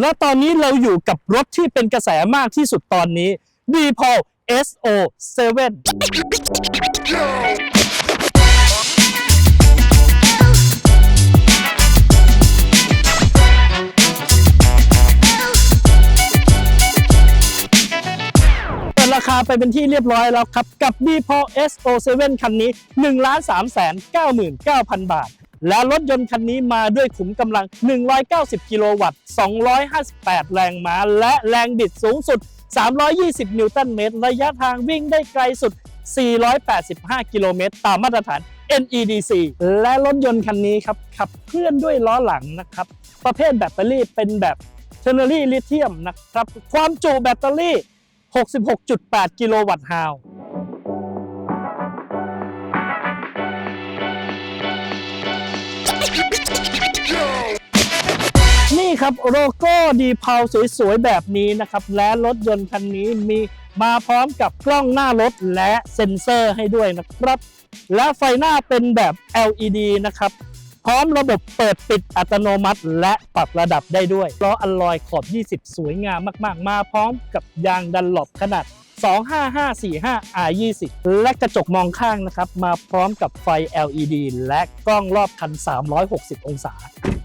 และตอนนี้เราอยู่กับรถที่เป็นกระแสมากที่สุดตอนนี้ d p o l SO7 เปิดราคาไปเป็นที่เรียบร้อยแล้วครับ กับ d p o l SO7 คันนี้ 1 3 9 9 0 0 0 บาท และรถยนต์คันนี้มาด้วยขุมกำลัง 190 กิโลวัตต์ 258 แรงม้า และแรงบิดสูงสุด 320 นิวตันเมตร ระยะทางวิ่งได้ไกลสุด 485 กิโลเมตร ตามมาตรฐาน NEDC และรถยนต์คันนี้ครับขับเคลื่อนด้วยล้อหลังนะครับ ประเภทแบตเตอรี่เป็นแบบเทอร์เนอรี่ลิเธียมนะครับ ความจุแบตเตอรี่ 66.8 กิโลวัตต์ฮาว นี่ครับโลโก้ดีพาวสวยๆแบบนี้นะครับ และรถยนต์คันนี้มีมาพร้อมกับกล้องหน้ารถและเซ็นเซอร์ให้ด้วยนะครับ และไฟหน้าเป็นแบบ LED นะครับ พร้อมระบบเปิดปิดอัตโนมัติ และปรับระดับได้ด้วยล้ออัลลอยขอบ 20 สวยงามมาก ๆ มาพร้อมกับยางดันหลบขนาด 25545 R20 และกระจกมองข้างนะครับ มาพร้อมกับไฟ LED และกล้องรอบคัน 360 องศา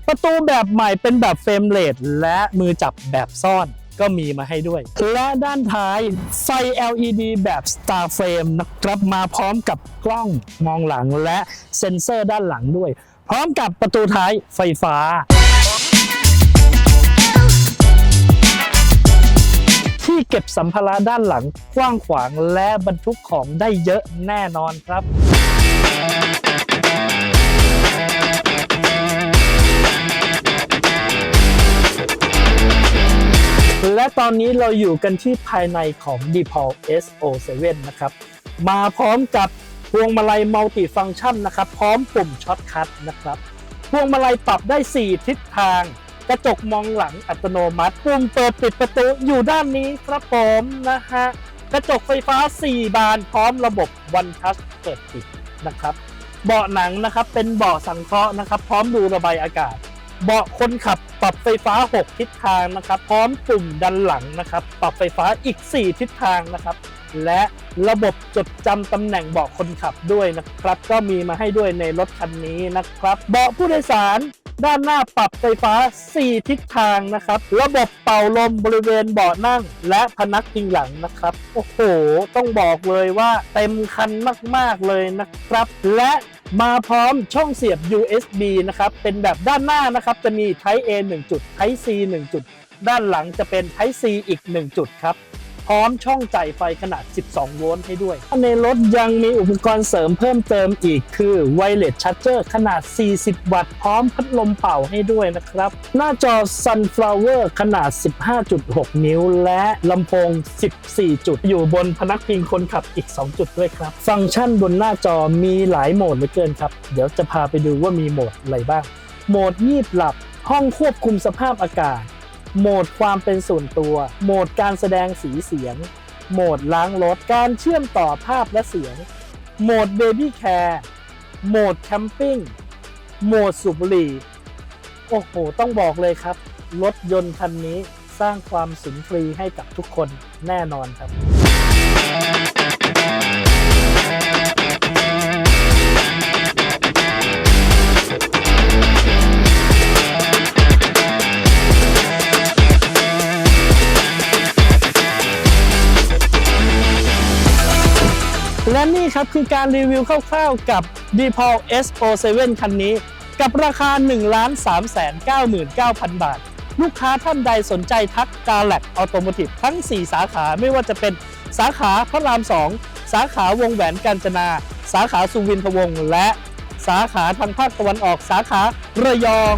ประตูแบบใหม่เป็นแบบเฟรมเลสและมือจับแบบซ่อนก็มีมาให้ด้วย และด้านท้ายไฟ LED แบบ Star Frame นะครับมาพร้อมกับกล้องมองหลังและเซ็นเซอร์ด้านหลังด้วย พร้อมกับประตูท้ายไฟฟ้า เก็บสัมภาระด้านหลังกว้างขวางและบรรทุกของได้เยอะแน่นอนครับและตอนนี้เราอยู่กันที่ภายในของ d p o l SO7 นะครับ มาพร้อมกับพวงมาลัยมัลติฟัง c t ชันนะครับ พร้อมปุ่มช็อตคัทนะครับ พวงมาลัยปรับได้ 4 ทิศทาง กระจกมองหลังอัตโนมัติปุ่มเปิดปิดประตูอยู่ด้านนี้ครับผมนะฮะกระจกไฟฟ้า 4 บานพร้อมระบบ One Touch เปิดปิดนะครับเบาะหนังนะครับเป็นเบาะสังเคราะห์นะครับ พร้อมดูระบายอากาศ เบาะคนขับปรับไฟฟ้า 6 ทิศทางนะครับ พร้อมปุ่มดันหลังนะครับ ปรับไฟฟ้าอีก 4 ทิศทางนะครับ และระบบจดจำตำแหน่งเบาะคนขับด้วยนะครับ ก็มีมาให้ด้วยในรถคันนี้นะครับ เบาะผู้โดยสาร ด้านหน้าปรับไฟฟ้า 4 ทิศทางนะครับ ระบบเป่าลมบริเวณเบาะนั่ง และพนักพิงหลังนะครับ โอ้โห ต้องบอกเลยว่าเต็มคันมาก ๆ เลยนะครับ และมาพร้อมช่องเสียบ USB นะครับ เป็นแบบด้านหน้านะครับ จะมี Type A 1จุด Type C 1 จุด ด้านหลังจะเป็น Type C อีก 1 จุดครับ พร้อมช่องจ่ายไฟขนาด 12 โวลต์ให้ด้วย ในรถยังมีอุปกรณ์เสริมเพิ่มเติมอีกคือ Wireless Charger ขนาด 40 วัตต์พร้อมพัดลมเป่าให้ด้วยนะครับ หน้าจอ Sunflower ขนาด 15.6 นิ้ว และลำโพง 14 จุด อยู่บนพนักพิงคนขับอีก 2 จุดด้วยครับ ฟังก์ชันบนหน้าจอมีหลายโหมดเหลือเกินครับ เดี๋ยวจะพาไปดูว่ามีโหมดอะไรบ้าง โหมดงีบหลับ ห้องควบคุมสภาพอากาศ โหมดความเป็นส่วนตัว โหมดการแสดงสีเสียง โหมดล้างรถ การเชื่อมต่อภาพและเสียง โหมดเบบี้แคร์โหมดแคมปิ้ง โหมดสูบบุหรี่ โอ้โห ต้องบอกเลยครับ รถยนต์คันนี้สร้างความสุนทรีให้กับทุกคนแน่นอนครับ และนี่ครับคือการรีวิวคร่าวๆกับ d p o l SO7 คันนี้ กับราคา 1 3 9 9 0 0 0 บาท ลูกค้าท่านใดสนใจทักกาแล็กออโต t ม t i v e ทั้ง 4 สาขาไม่ว่าจะเป็นสาขาพระราม 2 สาขาวงแหวนกาญจนา สาขาสุวินทวงศ์และสาขาทางภาคตะวันออกสาขาระยอง